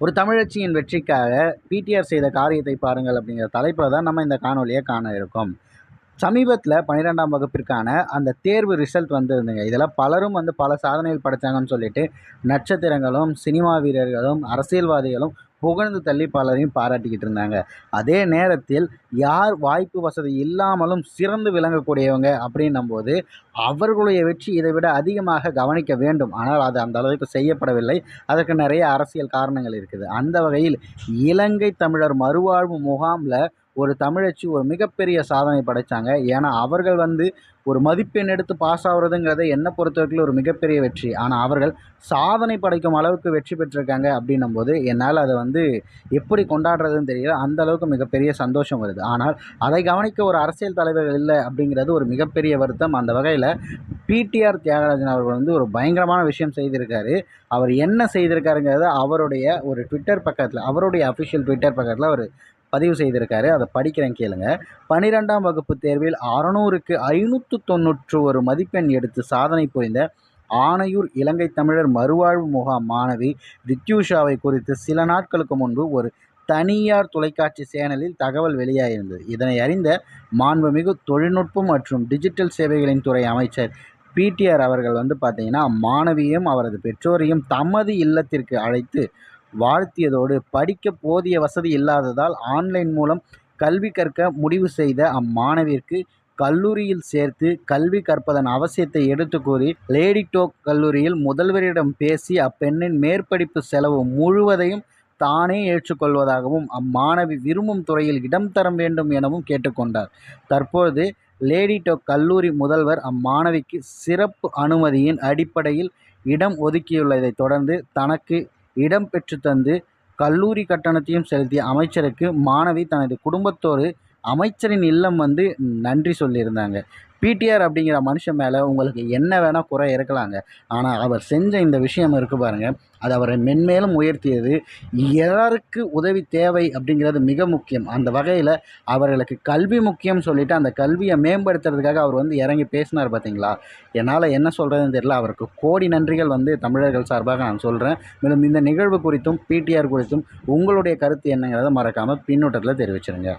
ஒரு தமிழச்சியின் வெற்றிக்காக பிடிஆர் செய்த காரியத்தை பாருங்கள் அப்படிங்கிற தலைப்பில் தான் நம்ம இந்த காணொலியை காண இருக்கோம். சமீபத்தில் பன்னிரெண்டாம் வகுப்பிற்கான அந்த தேர்வு ரிசல்ட் வந்திருந்துங்க இதில் பலரும் வந்து பல சாதனைகள் படைத்தாங்கன்னு சொல்லிட்டு நட்சத்திரங்களும் சினிமா வீரர்களும் அரசியல்வாதிகளும் புகழ்ந்து தள்ளி பலரையும் பாராட்டிக்கிட்டு இருந்தாங்க. அதே நேரத்தில் யார் வாய்ப்பு வசதி இல்லாமலும் சிறந்து விளங்கக்கூடியவங்க அப்படின்னும் போது அவர்களுடைய வெற்றி இதை விட அதிகமாக கவனிக்க வேண்டும். ஆனால் அது அந்த அளவுக்கு செய்யப்படவில்லை. அதற்கு நிறைய அரசியல் காரணங்கள் இருக்குது. அந்த வகையில் இலங்கை தமிழர் மறுவாழ்வு முகாமில் ஒரு தமிழச்சி ஒரு மிகப்பெரிய சாதனை படைத்தாங்க ஏன்னா அவர்கள் வந்து ஒரு மதிப்பெண் எடுத்து பாஸ் ஆகுறதுங்கிறத என்னை பொறுத்தவரைக்கும் ஒரு மிகப்பெரிய வெற்றி. ஆனால் அவர்கள் சாதனை படைக்கும் அளவுக்கு வெற்றி பெற்றிருக்காங்க அப்படின்னும் போது என்னால் அதை வந்து எப்படி கொண்டாடுறதுன்னு தெரியல. அந்த அளவுக்கு மிகப்பெரிய சந்தோஷம் வருது. ஆனால் அதை கவனிக்க ஒரு அரசியல் தலைவர்கள் இல்லை அப்படிங்கிறது ஒரு மிகப்பெரிய வருத்தம். அந்த வகையில் பிடிஆர் தியாகராஜன் அவர்கள் வந்து ஒரு பயங்கரமான விஷயம் செய்திருக்காரு. அவர் என்ன செய்திருக்காருங்கிறத அவருடைய ஒரு ட்விட்டர் பக்கத்தில் அவருடைய அஃபிஷியல் ட்விட்டர் பக்கத்தில் அவர் பதிவு செய்திருக்காரு. அதை படிக்கிறேன் கேளுங்க. பனிரெண்டாம் வகுப்பு தேர்வில் அறநூறுக்கு ஐநூற்று தொண்ணூற்று ஒரு மதிப்பெண் எடுத்து சாதனை புரிந்த ஆனையூர் இலங்கை தமிழர் மறுவாழ்வு முகாம் மாணவி ரித்யூஷாவை குறித்து சில நாட்களுக்கு முன்பு ஒரு தனியார் தொலைக்காட்சி சேனலில் தகவல் வெளியாகியிருந்தது இதனை அறிந்த மாண்புமிகு தொழில்நுட்பம் மற்றும் டிஜிட்டல் சேவைகளின் துறை அமைச்சர் பிடிஆர் அவர்கள் வந்து பார்த்தீங்கன்னா மாணவியும் அவரது பெற்றோரையும் தமது இல்லத்திற்கு அழைத்து வாழ்த்தியதோடு படிக்க போதிய வசதி இல்லாததால் ஆன்லைன் மூலம் கல்வி கற்க முடிவு செய்த அம்மாணவிற்கு கல்லூரியில் சேர்த்து கல்வி கற்பதன் அவசியத்தை எடுத்து கூறி லேடி டோக் கல்லூரியில் முதல்வரிடம் பேசி அப்பெண்ணின் மேற்படிப்பு செலவு முழுவதையும் தானே ஏற்றுக்கொள்வதாகவும் அம்மாணவி விரும்பும் துறையில் இடம் தர வேண்டும் எனவும் கேட்டுக்கொண்டார். தற்போது லேடி டோக் கல்லூரி முதல்வர் அம்மாணவிக்கு சிறப்பு அனுமதியின் அடிப்படையில் இடம் ஒதுக்கியுள்ளதை தொடர்ந்து தனக்கு இடம் பெற்று தந்து கல்லூரி கட்டணத்தையும் செலுத்திய அமைச்சருக்கு மாணவி தனது குடும்பத்தோடு அமைச்சரின் இல்லம் வந்து நன்றி சொல்லியிருந்தாங்க. பிடிஆர் அப்படிங்கிற மனுஷன் மேலே உங்களுக்கு என்ன வேணால் குறை இருக்கலாங்க. ஆனால் அவர் செஞ்ச இந்த விஷயம் இருக்குது பாருங்கள் அது அவரை மென்மேலும் உயர்த்தியது. யாருக்கு உதவி தேவை அப்படிங்கிறது மிக முக்கியம். அந்த வகையில் அவர்களுக்கு கல்வி முக்கியம் சொல்லிவிட்டு அந்த கல்வியை மேம்படுத்துறதுக்காக அவர் வந்து இறங்கி பேசினார் பார்த்தீங்களா என்னால் என்ன சொல்கிறதுன்னு தெரியல. அவருக்கு கோடி நன்றிகள் வந்து தமிழர்கள் சார்பாக நான் சொல்கிறேன் மேலும் இந்த நிகழ்வு குறித்தும் பிடிஆர் குறித்தும் உங்களுடைய கருத்து என்னங்கிறத மறக்காமல் பின்னூட்டத்தில் தெரிவிச்சிருங்க.